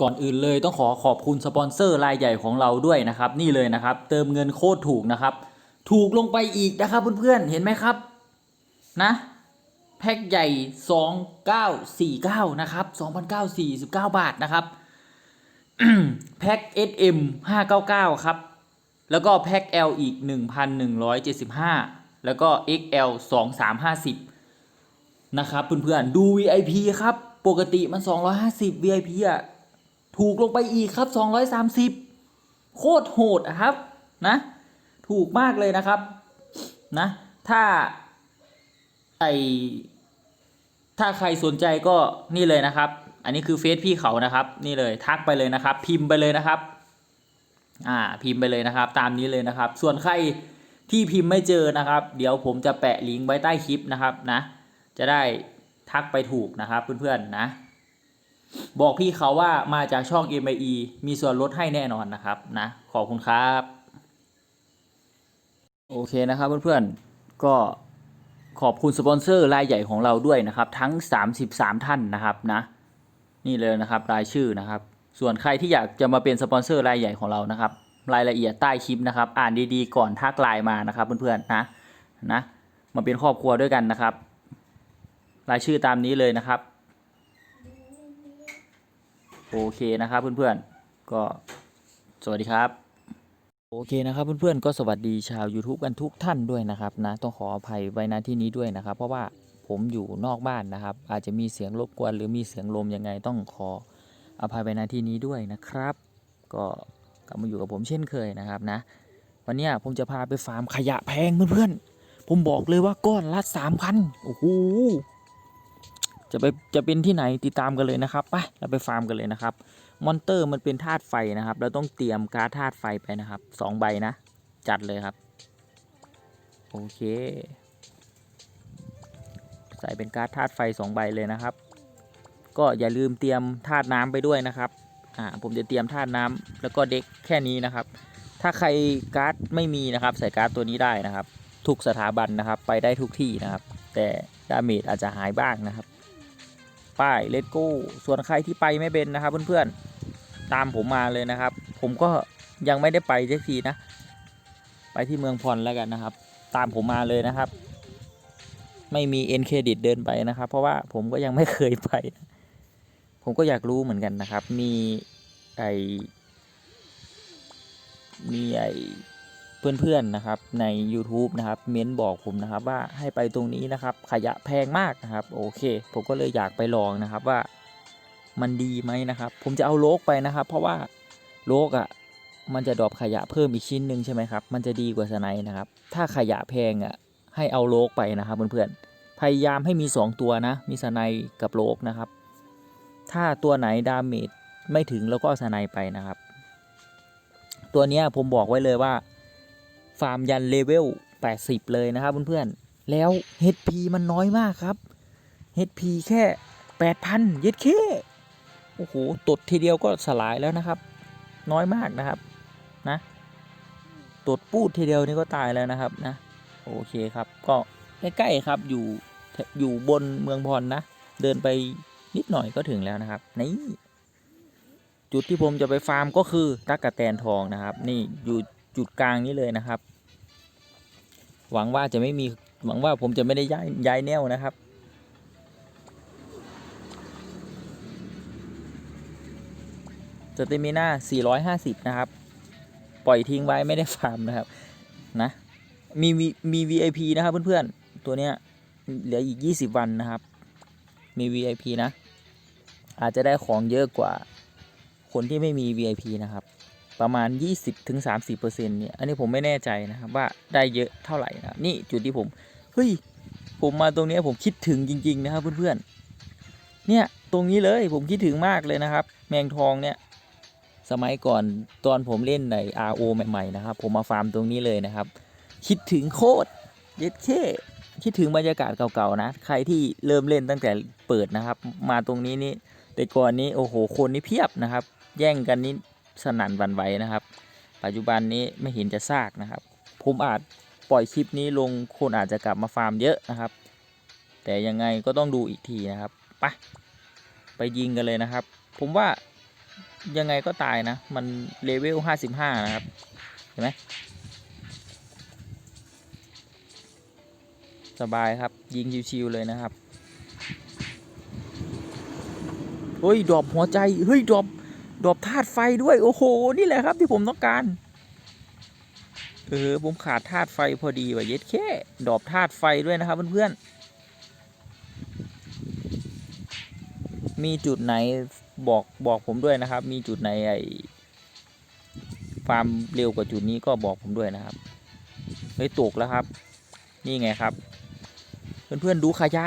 ก่อนอื่นเลยต้องขอขอบคุณสปอนเซอร์รายใหญ่ของเราด้วยนะครับ นี่เลยนะครับ เติมเงินโคตรถูกนะครับ ถูกลงไปอีกนะครับเพื่อนๆเห็นไหมครับนะแพ็คใหญ่ 2949 นะครับ 2,949 บาทนะครับ แพ็ค SM 599 ครับ แล้วก็แพ็ค L อีก 1,175 แล้วก็ XL 2350 นะครับเพื่อนๆ ดู VIP ครับ ปกติมัน 250 VIP อะ ถูกลงไปอีกครับ 230 โคตรโหดครับนะ ถูกมากเลยนะครับนะ ถ้าไอถ้าใครสนใจก็นี่เลยนะครับ อันนี้คือเฟซพี่เขานะครับ นี่เลยทักไปเลยนะครับ พิมพ์ไปเลยนะครับ อ่าพิมพ์ไปเลยนะครับ ตามนี้เลยนะครับ ส่วนใครที่พิมพ์ไม่เจอนะครับ เดี๋ยวผมจะแปะลิงก์ไว้ใต้คลิปนะครับนะ จะได้ทักไปถูกนะครับเพื่อนๆนะ บอกพี่เขาว่ามาจากช่อง m i e มีส่วนลดให้แน่นอนนะครับนะขอบคุณครับ โอเคนะครับเพื่อนๆก็ขอบคุณสปอนเซอร์รายใหญ่ของเราด้วยนะครับทั้ง 33 ท่านนะครับนะนี่เลยนะครับรายชื่อนะครับ ส่วนใครที่อยากจะมาเป็นสปอนเซอร์รายใหญ่ของเรานะครับ รายละเอียดใต้คลิปนะครับ อ่านดีๆก่อนทักไลน์มานะครับเพื่อนๆนะนะมาเป็นครอบครัวด้วยกันนะครับ รายชื่อตามนี้เลยนะครับ โอเคนะครับเพื่อนๆ ก็สวัสดีครับ โอเคนะครับเพื่อนๆ ก็สวัสดีชาว YouTube กันทุกท่านด้วยนะครับนะต้องขออภัยไว้ณที่นี้ด้วยนะครับ เพราะว่าผมอยู่นอกบ้านนะครับ อาจจะมีเสียงรบกวนหรือมีเสียงลมยังไงต้องขออภัยไว้ณที่นี้ด้วยนะครับ ก็กลับมาอยู่กับผมเช่นเคยนะครับนะ วันนี้ผมจะพาไปฟาร์มขยะแพงเพื่อนๆผมบอกเลยว่าก้อนละสามพันโอ้โห จะไปจะเป็นที่ไหนติดตามกันเลยนะครับไปเราไปฟาร์มกันเลยนะครับ มอนเตอร์มันเป็นธาตุไฟนะครับ เราต้องเตรียมการ์ดธาตุไฟไปนะครับสองใบนะ จัดเลยครับ โอเค ใส่เป็นการ์ดธาตุไฟสองใบเลยนะครับ ก็อย่าลืมเตรียมธาตุน้ำไปด้วยนะครับอ่าผมจะเตรียมธาตุน้ำแล้วก็เด็กแค่นี้นะครับ ถ้าใครการ์ดไม่มีนะครับ ใส่การ์ดตัวนี้ได้นะครับ ทุกสถาบันนะครับ ไปได้ทุกที่นะครับ แต่ดาเมจอาจจะหายบ้างนะครับ ป้ายเลตโก้ส่วนใครที่ไปไม่เป็นนะครับ เพื่อนๆตามผมมาเลยนะครับ ผมก็ยังไม่ได้ไปสักทีนะ ไปที่เมืองพรแล้วกันนะครับ ตามผมมาเลยนะครับ ไม่มีเอ็นเครดิตเดินไปนะครับ เพราะว่าผมก็ยังไม่เคยไป ผมก็อยากรู้เหมือนกันนะครับ มีไอมีไอ เพื่อนๆนะครับใน YouTube นะครับเม้นบอกผมนะครับว่าให้ไปตรงนี้นะครับ ขยะแพงมากนะครับโอเค ผมก็เลยอยากไปลองนะครับว่ามันดีไหมนะครับ ผมจะเอาโลกไปนะครับ เพราะว่าโลกอะ่ะมันจะดรอปขยะเพิ่มอีกชิ้นหนึ่งใช่ไหมครับ มันจะดีกว่าสไนนะครับ ถ้าขยะแพงอะ่ะให้เอาโลกไปนะครับเพื่อนๆพยายามให้มี 2 ตัวนะ มีสไนกับโลกนะครับ ถ้าตัวไหนดาเมจไม่ถึงแล้วก็เอาสไนไปนะครับ ตัวนี้ผมบอกไว้เลยว่า ฟาร์มยันเลเวล 80 เลยนะครับเพื่อนๆ แล้ว HP มันน้อยมากครับ HP แค่ 8,000 เย็ดเคโอ้โห ตดทีเดียวก็สลายแล้วนะครับ น้อยมากนะครับ นะ ตดปูดทีเดียวนี่ก็ตายแล้วนะครับนะ โอเคครับ ก็ใกล้ๆครับ อยู่ อยู่บนเมืองพรนะ เดินไปนิดหน่อยก็ถึงแล้วนะครับ นี่จุดที่ผมจะไปฟาร์มก็คือตักกะแตนทองนะครับ นี่อยู่จุดกลางนี้เลยนะครับ หวังว่าจะไม่มีหวังว่าผมจะไม่ได้ย้ายย้ายแนวนะครับ สเตมิน่า 450 นะครับ ปล่อยทิ้งไว้ไม่ได้ฟาร์มนะครับ นะ มีมีมี VIP นะครับเพื่อนๆ ตัวเนี้ยเหลืออีก 20 วันนะครับ มี VIP นะ อาจจะได้ของเยอะกว่าคนที่ไม่มี VIP นะครับ ประมาณ 20-30%เนี่ย อันนี้ผมไม่แน่ใจนะครับว่าได้เยอะเท่าไหร่นะนี่จุดที่ผม เฮ้ย ผมมาตรงนี้ผมคิดถึงจริง ๆ นะครับเพื่อนๆ เนี่ยตรงนี้เลยผมคิดถึงมากเลยนะครับ แมงทองเนี่ย สมัยก่อนตอนผมเล่นใน RO ใหม่ๆนะครับ ผมมาฟาร์มตรงนี้เลยนะครับ คิดถึงโคตรเย็ดเคคิดถึงบรรยากาศเก่าๆนะ ใครที่เริ่มเล่นตั้งแต่เปิดนะครับ มาตรงนี้นี่แต่ก่อนนี้โอ้โหคนนี่เพียบนะครับ แย่งกันนี่ สนั่นวันไหวนะครับ ปัจจุบันนี้ไม่เห็นจะซากนะครับ ผมอาจปล่อยคลิปนี้ลงคนอาจจะกลับมาฟาร์มเยอะนะครับ แต่ยังไงก็ต้องดูอีกทีนะครับไปไปยิงกันเลยนะครับ ผมว่ายังไงก็ตายนะ มันเลเวลห้าสิบห้านะครับ เห็นไหมสบายครับ ยิงชิวๆเลยนะครับ เฮ้ย ดรอปหัวใจ เฮ้ย ดรอป ดรอปธาตุไฟด้วย โอ้โห นี่แหละครับที่ผมต้องการ เออ ผมขาดธาตุไฟพอดีว่ะเย็ดแค่ดรอปธาตุไฟด้วยนะครับเพื่อนๆ มีจุดไหนบอกบอกผมด้วยนะครับ มีจุดไหนไอความเร็วกว่าจุดนี้ก็บอกผมด้วยนะครับ เฮ้ยตกแล้วครับ นี่ไงครับ เพื่อนๆดูขยะ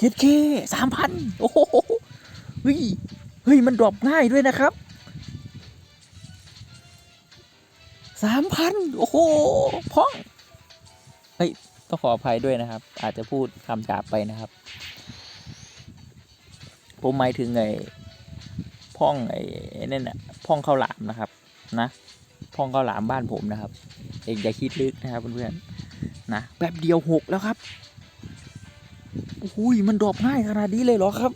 คิดเคสามพันโอ้โหเฮ้ย เฮ้ย มันดรอปง่ายด้วยนะครับสามพันโอ้โหพ่อง เฮ้ย ต้องขออภัยด้วยนะครับ อาจจะพูดคำหยาบไปนะครับ ผมหมายถึงไอ้พ่องไอ้นั่นน่ะพ่องข้าวหลามนะครับ นะพ่องข้าวหลามบ้านผมนะครับ เอกอย่าคิดลึกนะครับเพื่อนๆนะแป๊บเดียวหกแล้วครับโอ้ยมันดรอปง่ายขนาดนี้เลยเหรอครับ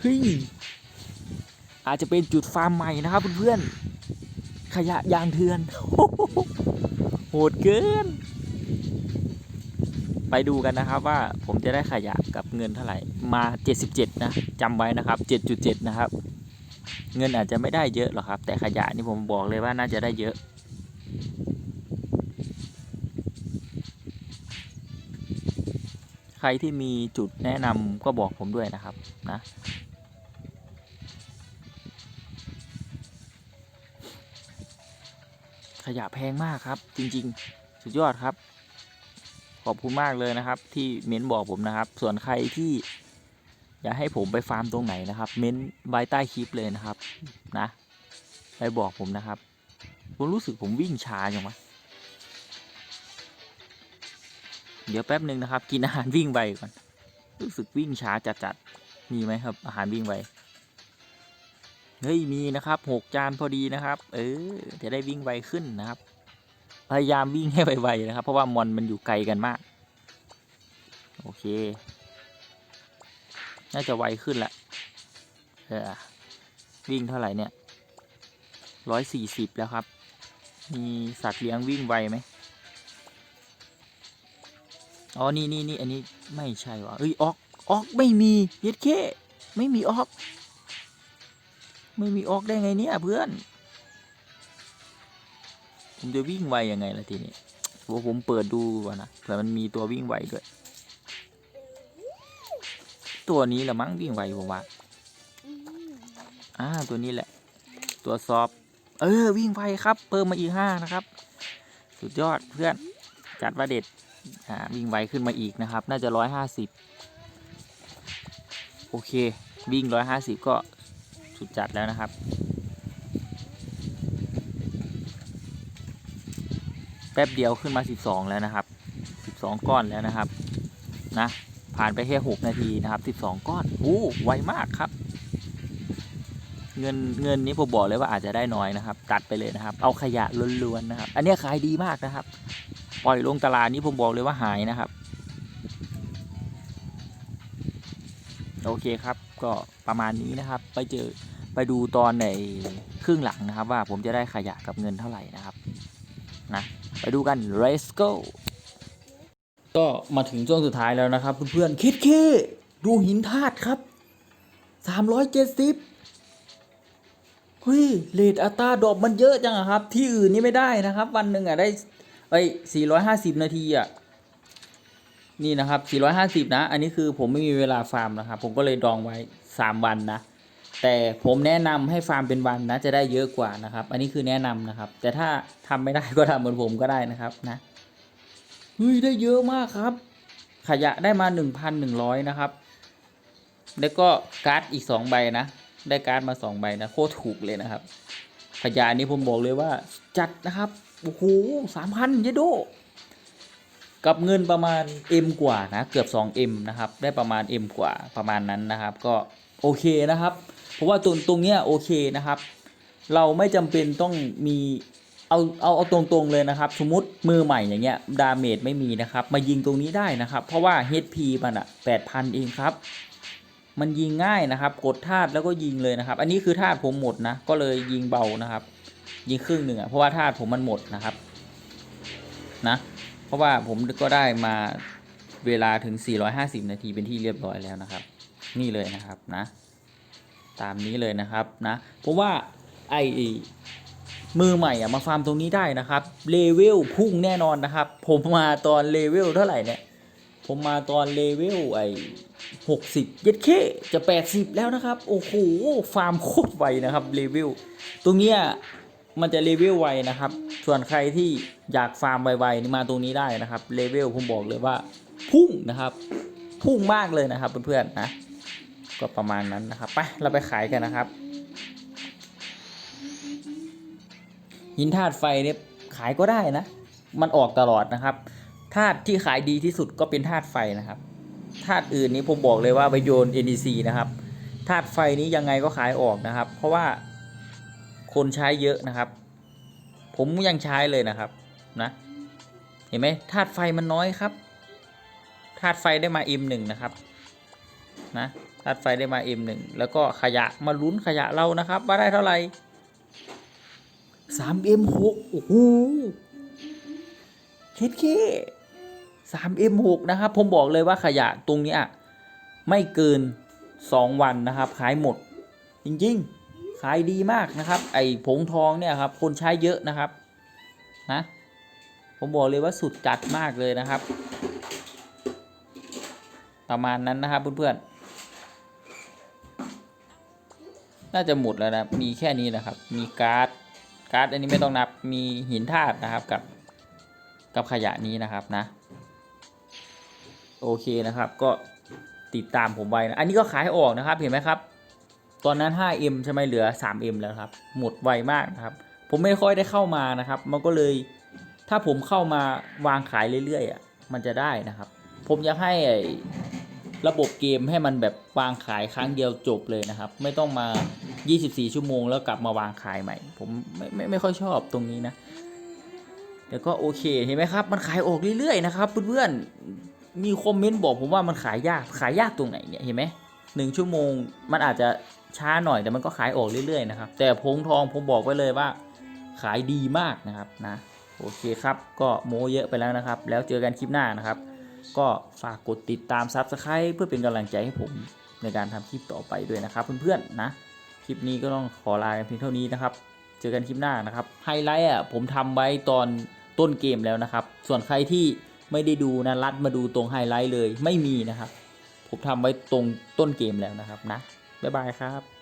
เฮ้ยอาจจะเป็นจุดฟาร์มใหม่นะครับเพื่อนๆขยะยางเถื่อนโหดเกิน ไปดูกันนะครับว่าผมจะได้ขยะกับเงินเท่าไหร่มา 77 นะจำไว้นะครับ 7.7 นะครับ เงินอาจจะไม่ได้เยอะหรอกครับ แต่ขยะนี่ผมบอกเลยว่าน่าจะได้เยอะใครที่มีจุดแนะนำก็บอกผมด้วยนะครับนะ ยะแพงมากครับ จริง ๆ สุดยอดครับ ขอบคุณมากเลยนะครับ ที่เม้นบอกผมนะครับ ส่วนใครที่อยากให้ผมไปฟาร์มตรงไหนนะครับ เม้นไว้ใต้คลิปเลยนะครับนะไปบอกผมนะครับ ผมรู้สึกผมวิ่งช้าจังวะเดี๋ยวแป๊บหนึ่งนะครับ กินอาหารวิ่งไวก่อน รู้สึกวิ่งช้าจัดๆมีไหมครับ อาหารวิ่งไว เฮ้ยมีนะครับหกจานพอดีนะครับ เออจะได้วิ่งไวขึ้นนะครับ พยายามวิ่งให้ไวๆนะครับ เพราะว่ามอนมันอยู่ไกลกันมาก โอเค น่าจะไวขึ้นละเออวิ่งเท่าไหร่เนี่ยร้อยสี่สิบแล้วครับ มีสัตว์เลี้ยงวิ่งไวไหมอ๋อ นี่นี่นี่อันนี้ไม่ใช่วะเอ้ยออกออกไม่มีเย็ดเคไม่มีออก ไม่มีออกได้ไงเนี่ยเพื่อน ผมจะวิ่งไวยังไงล่ะทีนี้ว่าผมเปิดดูก่อนนะเผื่อมันมีตัววิ่งไวด้วย ตัวนี้แหละมั้งวิ่งไวผมว่าอ่าตัวนี้แหละ ตัวซอฟเออ วิ่งไวครับ เพิ่มมาอีกห้านะครับ สุดยอดเพื่อน จัดว่าเด็ดอ่าวิ่งไวขึ้นมาอีกนะครับ น่าจะร้อยห้าสิบโอเค วิ่งร้อยห้าสิบก็ สุดจัดแล้วนะครับ แป๊บเดียวขึ้นมา 12 แล้วนะครับ 12 ก้อนแล้วนะครับ นะ ผ่านไปแค่ 6 นาทีนะครับ 12 ก้อนโอ้ไวมากครับ เงินเงินนี้ผมบอกเลยว่าอาจจะได้น้อยนะครับ ตัดไปเลยนะครับ เอาขยะล้วนๆนะครับ อันนี้ขายดีมากนะครับ ปล่อยลงตลาดนี้ผมบอกเลยว่าหายนะครับโอเคครับ ก็ประมาณนี้นะครับ ไปเจอ ไปดูตอนในครึ่งหลังนะครับ ว่าผมจะได้ขยะกับเงินเท่าไหร่นะครับนะไปดูกัน let's go ก็มาถึงช่วงสุดท้ายแล้วนะครับ เพื่อนๆคิดเคดูหินธาตุครับ370เฮ้ยเลทอัตราดอกมันเยอะจังครับ ที่อื่นนี่ไม่ได้นะครับ วันหนึ่งอะได้ไอ้450นาทีอะนี่นะครับ 450 นะ อันนี้คือผมไม่มีเวลาฟาร์มนะครับ ผมก็เลยดองไว้ 3 วันนะ แต่ผมแนะนำให้ฟาร์มเป็นวันนะจะได้เยอะกว่านะครับ อันนี้คือแนะนำนะครับ แต่ถ้าทำไม่ได้ก็ทำเหมือนผมก็ได้นะครับนะเฮ้ยได้เยอะมากครับ ขยะได้มา 1,100 นะครับ แล้วก็การ์ดอีก 2 ใบนะ ได้การ์ดมา 2 ใบนะโคตรถูกเลยนะครับ ขยะนี้ผมบอกเลยว่าจัดนะครับโอ้โหสามพันเยโดกับเงินประมาณ M กว่านะ เกือบ 2M นะครับ ได้ประมาณ M กว่าประมาณนั้นนะครับ ก็โอเคนะครับ เพราะว่าตรงตรงเนี้ยโอเคนะครับ เราไม่จำเป็นต้องมีเอาเอาเอาตรงๆเลยนะครับ สมมติมือใหม่อย่างเงี้ยดาเมจไม่มีนะครับ มายิงตรงนี้ได้นะครับ เพราะว่า HP มันอะ8,000เองครับ มันยิงง่ายนะครับ กดธาตุแล้วก็ยิงเลยนะครับ อันนี้คือธาตุผมหมดนะ ก็เลยยิงเบานะครับ ยิงครึ่งหนึ่งอะเพราะว่าธาตุผมมันหมดนะครับนะ เพราะว่าผมก็ได้มาเวลาถึง 450 นาทีเป็นที่เรียบร้อยแล้วนะครับ นี่เลยนะครับนะ ตามนี้เลยนะครับนะผมว่าไอมือใหม่อะมาฟาร์มตรงนี้ได้นะครับเลเวลพุ่งแน่นอนนะครับ ผมมาตอนเลเวลเท่าไหร่เนี่ยผมมาตอนเลเวลไอหกสิบเย็ดเคจะแปดสิบแล้วนะครับ โอ้โหฟาร์มโคตรไวนะครับเลเวลตรงเนี้ยมันจะเลเวลไวนะครับ ส่วนใครที่อยากฟาร์มไวๆนี่มาตรงนี้ได้นะครับเลเวลผมบอกเลยว่าพุ่งนะครับ พุ่งมากเลยนะครับเพื่อนๆนะ ก็ประมาณนั้นนะครับไปเราไปขายกันนะครับ หินธาตุไฟเนี่ยขายก็ได้นะ มันออกตลอดนะครับธาตุที่ขายดีที่สุดก็เป็นธาตุไฟนะครับธาตุอื่นนี้ผมบอกเลยว่าไปโยน NDC นะครับธาตุไฟนี้ยังไงก็ขายออกนะครับ เพราะว่าคนใช้เยอะนะครับ ผมยังใช้เลยนะครับนะเห็นไหมธาตุไฟมันน้อยครับธาตุไฟได้มา M1 นะครับนะ ธาตุไฟได้มา M1 แล้วก็ขยะมาลุ้นขยะเรานะครับ ว่าได้เท่าไหร่ 3M6 โอ้โหเคสเค 3M6 นะครับ ผมบอกเลยว่าขยะตรงนี้ไม่เกิน 2 วันนะครับ ขายหมด จริงๆ ขายดีมากนะครับ ไอ้ผงทองเนี่ยครับ คนใช้เยอะนะครับนะผมบอกเลยว่าสุดจัดมากเลยนะครับ ประมาณนั้นนะครับเพื่อนๆ น่าจะหมดแล้วนะมีแค่นี้นะครับ มีการ์ดการ์ดอันนี้ไม่ต้องนับมีหินธาตุนะครับกับกับขยะนี้นะครับนะ โอเคนะครับก็ติดตามผมไว้นะ อันนี้ก็ขายออกนะครับเห็นไหมครับ ตอนนั้น 5M ใช่ไหมเหลือ 3M แล้วครับ หมดไวมากนะครับ ผมไม่ค่อยได้เข้ามานะครับ มันก็เลยถ้าผมเข้ามาวางขายเรื่อยๆอะมันจะได้นะครับ ผมอยากให้ ระบบเกมให้มันแบบวางขายครั้งเดียวจบเลยนะครับ ไม่ต้องมา 24 ชั่วโมงแล้วกลับมาวางขายใหม่ ผมไม่ไม่ไม่ค่อยชอบตรงนี้นะแต่ก็โอเคเห็นไหมครับ มันขายออกเรื่อยๆนะครับเพื่อนๆมีคอมเมนต์บอกผมว่ามันขายยากขายยากตรงไหนเนี่ยเห็นไหมหนึ่งชั่วโมงมันอาจจะช้าหน่อยแต่มันก็ขายออกเรื่อยๆนะครับแต่พงทองผมบอกไว้เลยว่า ขายดีมากนะครับนะโอเคครับ ก็โมเยอะไปแล้วนะครับ แล้วเจอกันคลิปหน้านะครับ ก็ฝากกดติดตามซับสไคร b ์เพื่อเป็นกำลังใจให้ผมในการทำคลิปต่อไปด้วยนะครับเพื่อนๆนะคลิปนี้ก็ต้องขอลากันเพียงเท่านี้นะครับ เจอกันคลิปหน้านะครับไฮไลท์อะผมทำไว้ตอนต้นเกมแล้วนะครับ ส่วนใครที่ไม่ได้ดูนะรัดมาดูตรงไฮไลท์เลยไม่มีนะครับ ผมทำไว้ตรงต้นเกมแล้วนะครับนะบ๊ายบายครับ